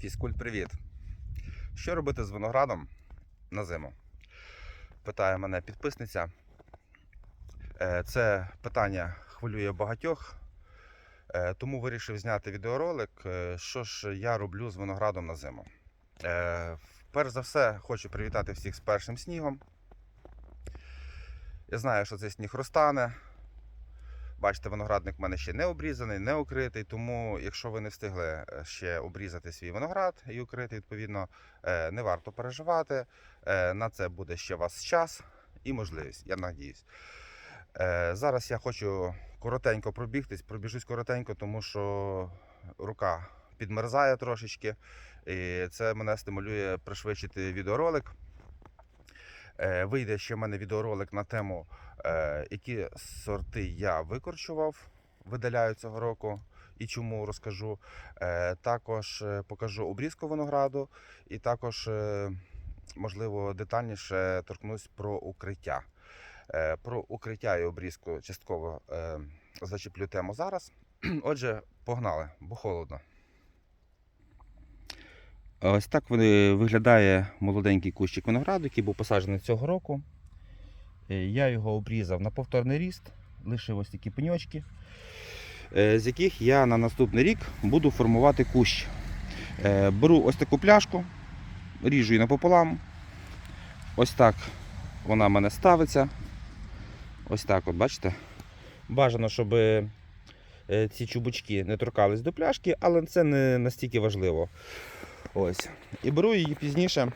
Фізкульт, привіт. Що робити з виноградом на зиму? Питає мене підписниця. Е, Це питання хвилює багатьох, е, тому вирішив зняти відеоролик, е, що ж я роблю з виноградом на зиму. Перш за все, хочу привітати всіх з першим снігом. Я знаю, що цей сніг розтане. Бачите, виноградник в мене ще не обрізаний, не укритий, тому якщо ви не встигли е, ще обрізати свій виноград і укрити, відповідно, е, не варто переживати. Е, На це буде ще у вас час і можливість, я надіюсь. Зараз я хочу коротенько пробігтись, пробіжусь коротенько, тому що рука підмерзає трошечки, і це мене стимулює пришвидшити відеоролик. Е, Вийде ще в мене відеоролик на тему, е, які сорти я викорчував, видаляю цього року і чому розкажу. Е, Також покажу обрізку винограду і також, можливо, детальніше торкнусь про укриття. Про укриття і обрізку частково зачеплю тему зараз. Отже, погнали, бо холодно. Ось так виглядає молоденький кущик винограду, який був посаджений цього року. Е, Я його обрізав на повторний ріст, лишив ось такі пеньочки, е, з яких я на наступний рік буду формувати кущ. Е, Беру ось таку пляшку, ріжу її напополам. Ось так вона в мене ставиться. Ось так, от бачите. Бажано, щоб ці чубучки не торкались до пляшки, але це не настільки важливо. Ось. І беру її пізніше.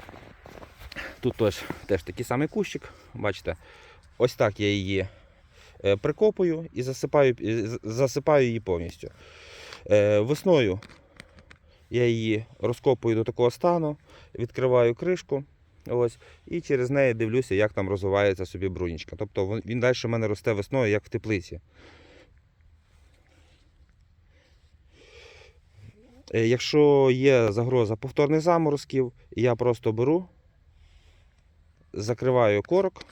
Тут теж, теж такий самий кущик, бачите. Ось так я її е, прикопую і засипаю, засипаю її повністю. Е, Весною я її розкопую до такого стану, відкриваю кришку. Ось, і через неї дивлюся, як там розвивається собі брунічка. Тобто він- він далі в мене росте весною, як в теплиці. Якщо є загроза повторних заморозків, я просто беру, закриваю корок,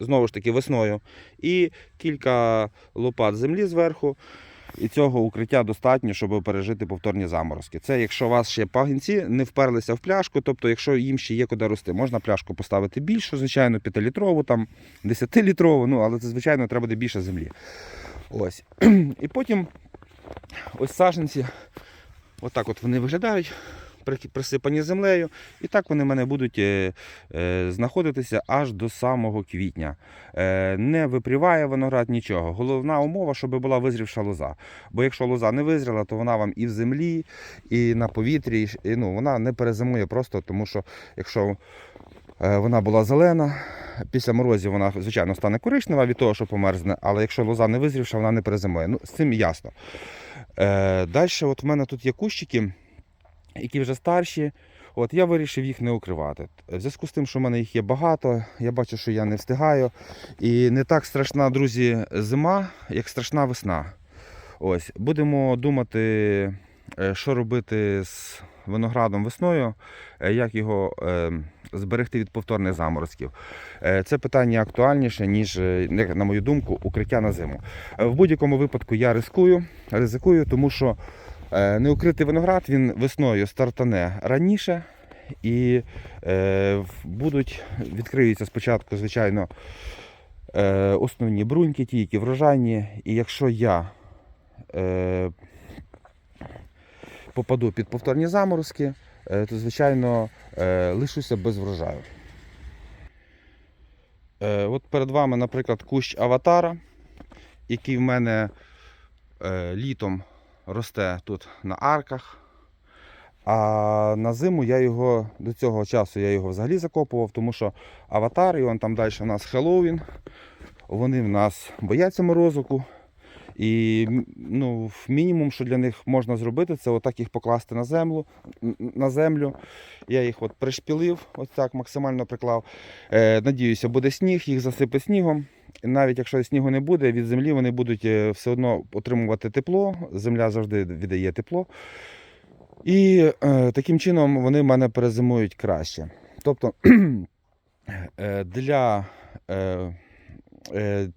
знову ж таки весною, і кілька лопат землі зверху. І цього укриття достатньо, щоб пережити повторні заморозки. Це якщо у вас ще пагінці не вперлися в пляшку, тобто, якщо їм ще є куди рости, можна пляшку поставити більшу, звичайно, 5-літрову, там 10-літрову, ну, але це, звичайно, треба буде більше землі. Ось. І потім ось саженці Отак от вони виглядають, присипані землею. І так вони в мене будуть е, е, знаходитися аж до самого квітня. Е, не випріває виноград нічого. Головна умова, щоб була визрівша лоза. Бо якщо лоза не визріла, то вона вам і в землі, і на повітрі, і, ну, вона не перезимує просто, тому що якщо вона була зелена, після морозів вона, звичайно, стане коричнева від того, що померзне, але якщо лоза не визрівша, вона не перезимує. Ну, з цим ясно. Е, Далі, от в мене тут є кущики, які вже старші. От я вирішив їх не укривати. В зв'язку з тим, що в мене їх є багато, я бачу, що я не встигаю. І не так страшна, друзі, зима, як страшна весна. Ось, будемо думати, е, що робити з виноградом весною, е, як його е, зберегти від повторних заморозків. Е, Це питання актуальніше, ніж, на мою думку, укриття на зиму. В будь-якому випадку я ризикую, ризикую, тому що неукритий виноград він весною стартане раніше і е, будуть відкриються спочатку, звичайно, е, основні бруньки, ті, які врожайні. І якщо я е, попаду під повторні заморозки, е, то, звичайно, е, лишуся без врожаю. Е, От перед вами, наприклад, кущ аватара, який в мене літом росте тут на арках. А на зиму я його до цього часу я його взагалі закопував, тому що аватар, і он там далі у нас Хеллоуін. Вони в нас бояться морозику. І ну, мінімум, що для них можна зробити, це отак їх покласти на землю. На землю. Я їх от пришпілив, ось так максимально приклав. Е, надіюся, буде сніг, їх засипе снігом. І навіть якщо снігу не буде, від землі вони будуть е, все одно отримувати тепло. Земля завжди віддає тепло. І е, таким чином вони в мене перезимують краще. Тобто е, для е,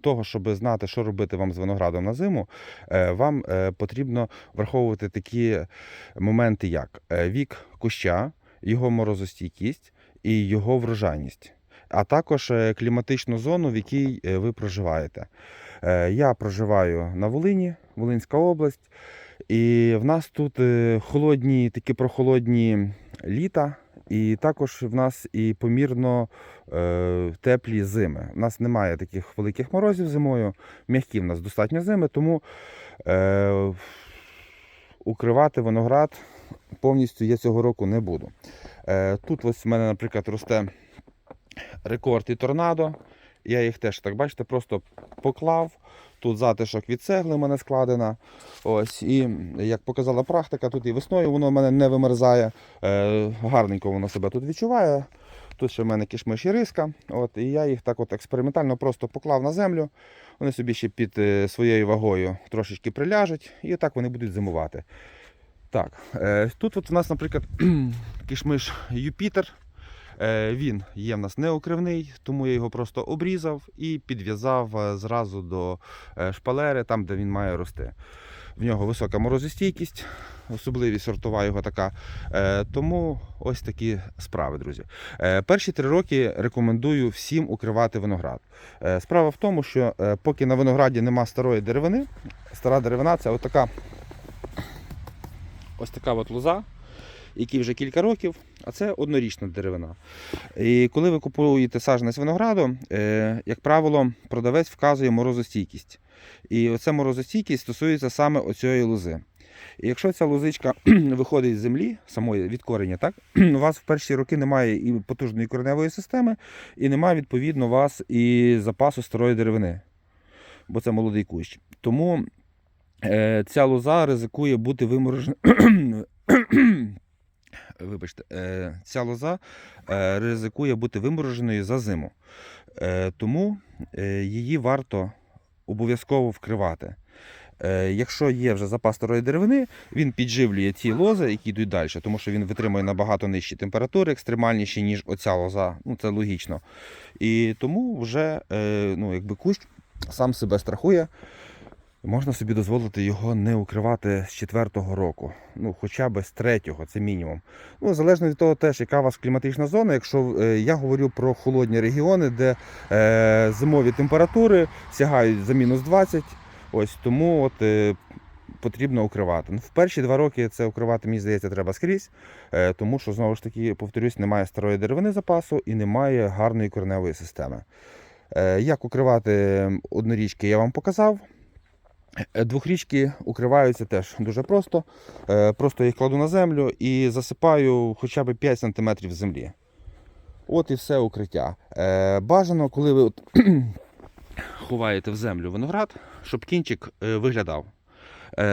того, щоб знати, що робити вам з виноградом на зиму, е, вам е, потрібно враховувати такі моменти, як е, вік куща, його морозостійкість і його врожайність, а також е, кліматичну зону, в якій е, ви проживаєте. Е, Я проживаю на Волині, Волинська область, і в нас тут е, холодні, такі прохолодні літа. І також в нас і помірно е, теплі зими. У нас немає таких великих морозів зимою. М'які в нас достатньо зими, тому е, укривати виноград повністю я цього року не буду. Е, тут ось в мене, наприклад, росте рекорд і торнадо. Я їх теж так бачите, просто поклав. Тут затишок від цегли в мене складена. Ось, і як показала практика, тут і весною воно в мене не вимерзає. Е, гарненько воно себе тут відчуває. Тут ще в мене кишмиш і риска. От, і я їх так от експериментально просто поклав на землю. Вони собі ще під е, своєю вагою трошечки приляжуть, і так вони будуть зимувати. Так, е, тут от у нас, наприклад, кишмиш Юпітер. Е, Він є в нас неокривний, тому я його просто обрізав і підв'язав е, зразу до е, шпалери, там, де він має рости. В нього висока морозостійкість, особливість сортова його така. Тому ось такі справи, друзі. Перші три роки рекомендую всім укривати виноград. Справа в тому, що поки на винограді нема старої деревини, стара деревина це отака, ось така от лоза, якій вже кілька років, а це однорічна деревина. І коли ви купуєте саджанець винограду, е, як правило, продавець вказує морозостійкість. І оця морозостійкість стосується саме оцієї лози. І якщо ця лозичка виходить з землі, самої від кореня, так, у вас в перші роки немає і потужної кореневої системи, і немає, відповідно, у вас і запасу старої деревини, бо це молодий кущ. Тому е, ця лоза ризикує бути вимороженою. Вибачте, е, ця лоза е, ризикує бути вимороженою за зиму. Е, тому її варто обов'язково вкривати. Якщо є вже запас старої деревини, він підживлює ті лози, які йдуть далі, тому що він витримує набагато нижчі температури, екстремальніші, ніж оця лоза. Ну, це логічно. І тому вже ну, якби кущ сам себе страхує. Можна собі дозволити його не укривати з четвертого року, ну хоча б з третього, це мінімум. Ну, залежно від того, теж, яка у вас кліматична зона. Якщо е, я говорю про холодні регіони, де е, зимові температури сягають за мінус 20, ось тому от, е, потрібно укривати. Ну, в перші два роки це укривати, мені здається, треба скрізь, е, тому що знову ж таки, повторюсь, немає старої деревини запасу і немає гарної кореневої системи. Е, як укривати однорічки, я вам показав. Е, Двохрічки укриваються теж дуже просто. Е, Просто їх кладу на землю і засипаю хоча б 5 см землі. От і все укриття. Е, Бажано, коли ви от ховаєте в землю виноград, щоб кінчик виглядав.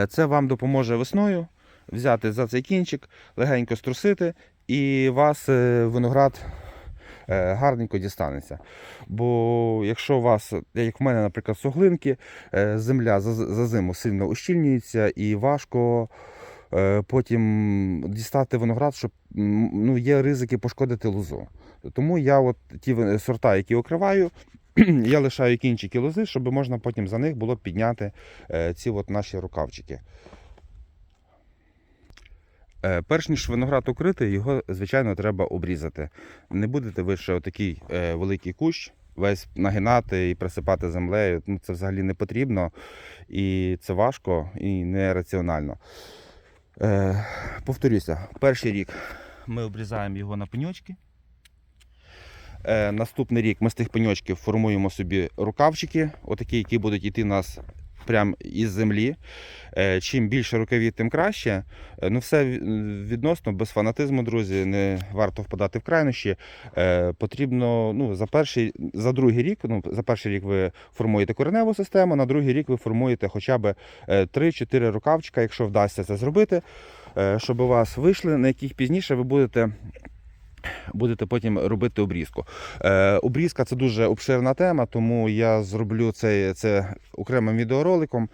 Це вам допоможе весною взяти за цей кінчик, легенько струсити, і вас виноград гарненько дістанеться. Бо якщо у вас, як в мене, наприклад, суглинки, е, земля за, зиму сильно ущільнюється і важко е, потім дістати виноград, щоб ну, є ризики пошкодити лозу. Тому я от ті сорта, які окриваю, я лишаю кінчики лози, щоб можна потім за них було підняти е, ці от наші рукавчики. Е, Перш ніж виноград укрити, його, звичайно, треба обрізати. Не будете ви ще отакий е, великий кущ весь нагинати і присипати землею. Ну, це взагалі не потрібно. І це важко і нераціонально. Е, повторюся, перший рік ми обрізаємо його на пеньочки. Наступний рік ми з тих пеньочків формуємо собі рукавчики, отакі, які будуть йти нас прямо із землі. Е, чим більше рукавів, тим краще. Е, ну, все відносно, без фанатизму, друзі, не варто впадати в крайнощі. Е, потрібно ну, за, перший, за другий рік, ну, за перший рік ви формуєте кореневу систему, на другий рік ви формуєте хоча б е, 3-4 рукавчика, якщо вдасться це зробити, щоб у вас вийшли, на яких пізніше ви будете. Будете потім робити обрізку. Е, обрізка це дуже обширна тема, тому я зроблю це, це окремим відеороликом.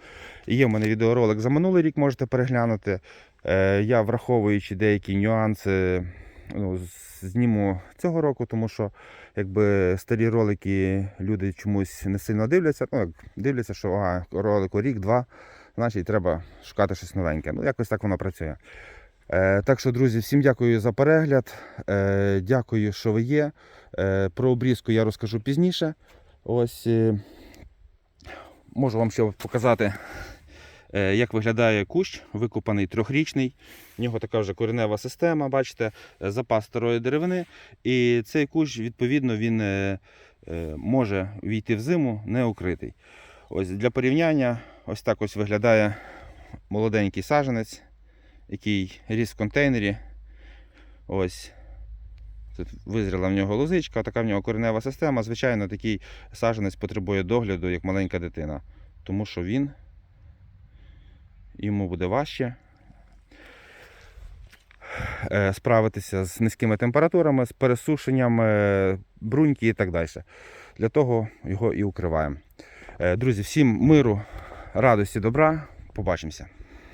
Є в мене відеоролик за минулий рік, можете переглянути. Е, я, враховуючи деякі нюанси ну, зніму цього року, тому що якби старі ролики люди чомусь не сильно дивляться. Ну, як дивляться, що а, ролику рік-два, значить треба шукати щось новеньке. Ну, якось так воно працює. Е, так що, друзі, всім дякую за перегляд. Е, дякую, що ви є. Е, про обрізку я розкажу пізніше. Ось можу вам ще показати, як виглядає кущ, викопаний трьохрічний. В нього така вже коренева система, бачите, запас старої деревини. І цей кущ, відповідно, він може війти в зиму не укритий. Ось для порівняння, ось так ось виглядає молоденький саженець, який ріс в контейнері. Ось. Тут визріла в нього лозичка, така в нього коренева система. Звичайно, такий саженець потребує догляду, як маленька дитина. Тому що він йому буде важче е, справитися з низькими температурами, з пересушенням е, бруньки і так далі. Для того його і укриваємо. Е, Друзі, всім миру, радості, добра. Побачимося.